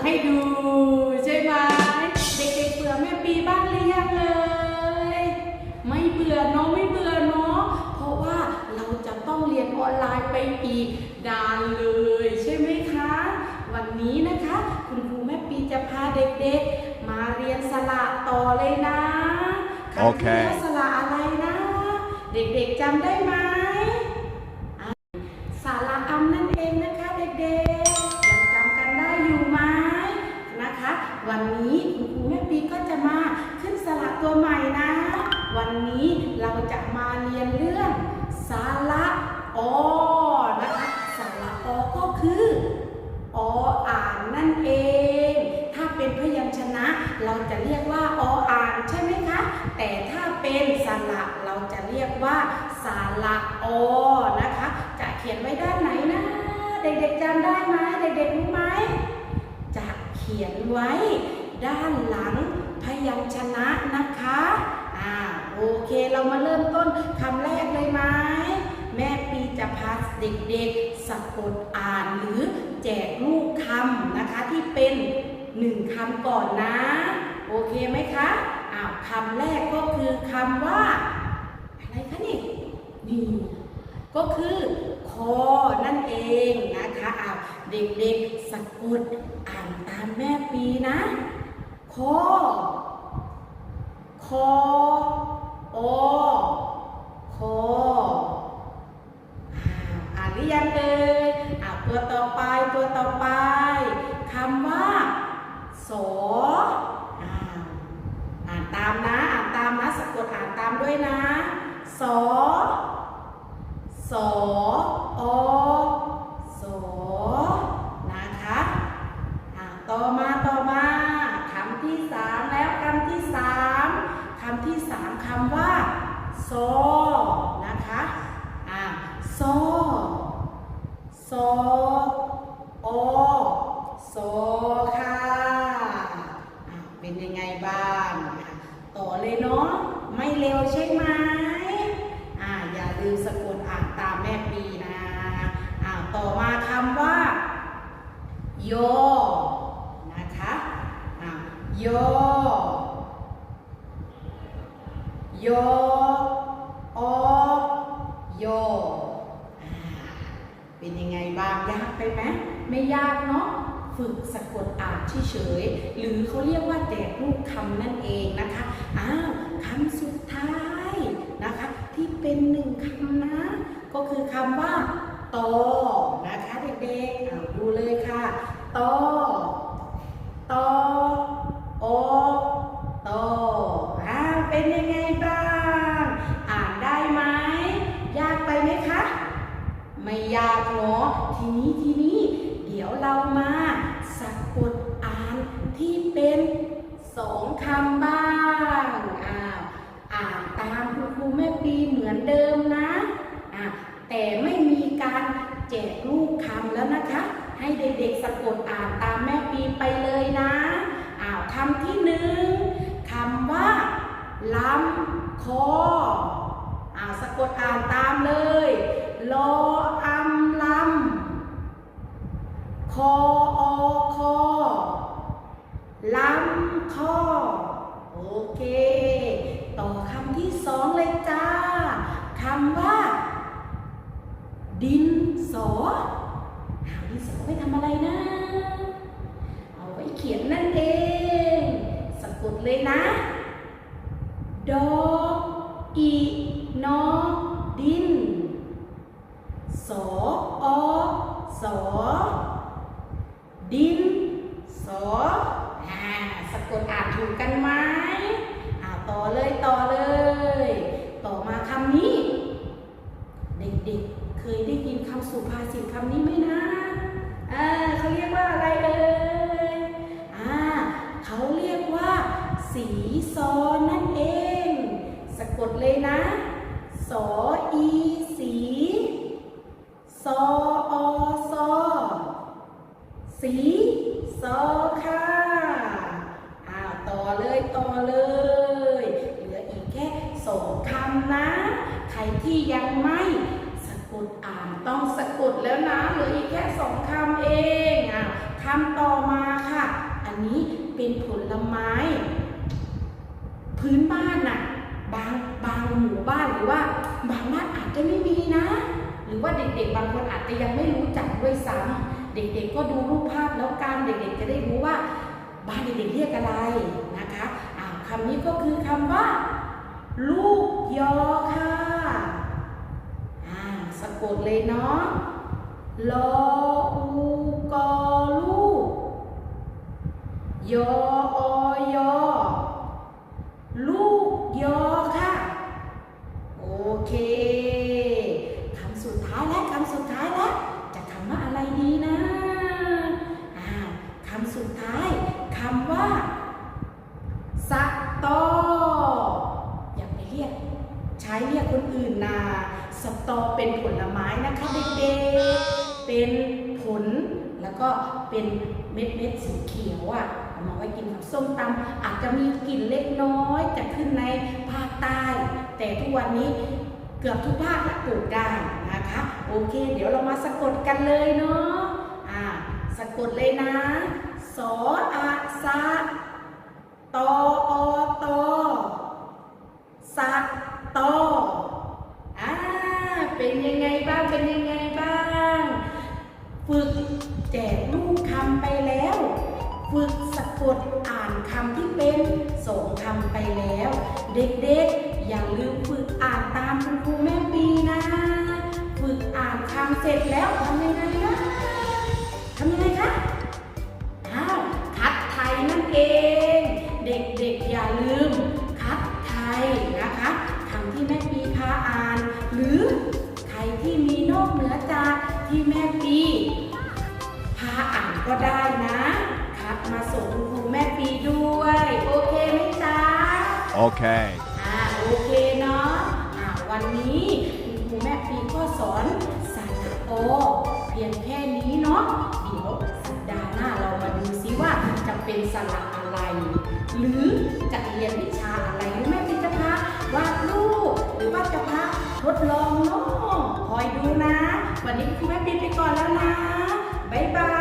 ให้ดูใช่ไหมเด็กๆเบื่อแม่ปีบ้างหรือยังเลย ไม่เบื่อเนาะไม่เบื่อเนาะเพราะว่าเราจะต้องเรียนออนไลน์ไปอีกนานเลย ใช่ไหมคะ วันนี้นะคะ คุณครูแม่ปีจะพาเด็กๆ มาเรียนสระต่อเลยนะโอเคคำว่าสระอะไรนะ เด็กๆจำได้ไหม วันนี้เราจะมาเรียนเรื่องสาระอนะคะ สาระอก็คือออ่านนั่นเอง ถ้าเป็นพยัญชนะ เราจะเรียกว่าออ่านใช่ไหมคะ แต่ถ้าเป็นสระเราจะเรียกว่าสาระอนะคะ จะเขียนไว้ด้านไหนนะ เด็กๆจำได้ไหมเด็กๆรู้ไหมจะเขียนไว้ด้านหลังพยัญชนะนะคะ อ่าโอเคเรามาเริ่มต้นคำแรกเลยไหมแม่ปีจะพาเด็กๆสะกดอ่านหรือแจกลูกคำนะคะที่เป็นหนึ่งคำก่อนนะ โอเคไหมคะอ้าวคำแรกก็คือคำว่า อะไรคะนี่นี่ก็คือคอนั่นเองนะคะอ้าวเด็กๆสะกดอ่านตามแม่ปีนะคอ คอโอคออ้าวอ่านหรือยังเอ่ยอ่าตัวต่อไปตัวต่อไปคำว่าสออ่านตามนะ อ่านตามนะสะกดอ่านตามด้วยนะสอสออสอนะคะอ่าต่อมาต่อมาคำที่สามแล้วคำที่สามคำที่สามคำว่าโซนะคะอ่าโซโซโอ โซค่ะเป็นยังไงบ้างต่อเลยเนาะไม่เร็วใช่ไหมอ่าอย่าลืมสะกดอ่านตามแม่ปีนะอ่าต่อมาคำว่าโยนะคะอะโยโยอโยเป็นยังไงบ้างยากไปไหมไม่ยากเนาะ ฝึกสะกดอ่านเฉยๆหรือเขาเรียกว่าแจกลูกคำนั่นเองนะคะอ้าวคำสุดท้ายนะคะ ที่เป็นหนึ่งคำนะ ก็คือคำว่าตอนะคะเด็กๆอ่าดูเลยค่ะตอตอโอตออ่าเป็นยังไงบ้าง อ่านได้ไหมยากไปไหมคะ ไม่ยากเนาะทีนี้ทีนี้เดี๋ยวเรามา เป็นสองคำบ้างอ้าวอ่านตามคุณครูแม่ปีเหมือนเดิมนะอะแต่ไม่มีการแจกลูกคำแล้วนะคะ ให้เด็กๆสะกดอ่านตามแม่ปีไปเลยนะอ้าวคำที่หนึ่งคำว่าลำคออ้าวสะกดอ่านตามเลยลออัมลำ คออคอ ลำคอ โอเค ต่อคำที่สองเลยจ้าคำว่า ดินสอหาดินสอไปทำอะไรนะ เอาไว้เขียนนั่นเอง สะกดเลยนะ ดอนอดิน สออสอ ดิน สออ่าสะกดอ่านถูกกันไหมอ่าต่อเลยต่อเลย ต่อมาคำนี้ เด็กๆ เคยได้ยินคำสุ ภาษิตคำนี้ไหมนะ อ่านต้องสะกดแล้วนะเหลืออีกแค่สองคำเองอะคำต่อมาค่ะ อันนี้เป็นผลไม้ พื้นบ้านน่ะบางบางหมู่บ้านหรือว่าบางบ้านอาจจะไม่มีนะ หรือว่าเด็กๆ บางคนอาจจะยังไม่รู้จักด้วยซ้ำเด็กๆ ก็ดูรูปภาพแล้วกันเด็กๆ จะได้รู้ว่าบ้านเด็กๆเรียกอะไรนะคะอ่าคำนี้ก็คือคำว่า ลูกยอค่ะ สะกดเลยเนาะลออูกอลูกยออยอ ลูกยอค่ะ โอเคคำสุดท้ายและคำสุดท้ายแล้วจะคำว่าอะไรดีนะอ่าคำสุดท้ายคำว่าสะตอ อย่าไปเรียก ใช้เรียกคนอื่นนะสตอเป็นผลไม้นะคะเด็กๆ เป็นผลแล้วก็ เป็นเม็ดเม็ดสีเขียวอะเอามาไว้กินกับส้มตำอาจจะมีกลิ่นเล็กน้อยจะขึ้นในภาคใต้ แต่ทุกวันนี้เกือบทุกภาคปลูกได้นะคะ โอเค เดี๋ยวเรามาสะกดกันเลยเนาะอ่าสะกดเลยนะ สออาสะตอ กดอ่านคำที่เป็นสองคำไปแล้ว เด็กๆ อย่าลืมฝึกอ่านตามคุณครูแม่ปีนะ ฝึกอ่านคำเสร็จแล้วทำยังไงนะทำยังไงคะอ้าวคัดไทยนั่นเอง เด็กๆ อย่าลืมคัดไทยนะคะคำที่แม่ปีพาอ่าน หรือใครที่มีนอกเหนือจากที่แม่ปีพาอ่านก็ได้นะ คัดมาส่งคุณครูแม่ปีด้วย โอเคไหมจ๊ะ Okay. อ่าโอเคเนาะอ่าวันนี้คุณครูแม่ปีก็สอนสระโอเพียงแค่นี้เนาะเดี๋ยวสัปดาห์หน้าเรามาดูซิว่าจะเป็นสระอะไร หรือจะเรียนวิชาอะไรหรือแม่ปีจะพาวาดรูปหรือว่าจะพาทดลองเนาะคอยดูนะ วันนี้คุณครูแม่ปีไปก่อนแล้วนะบ๊ายบาย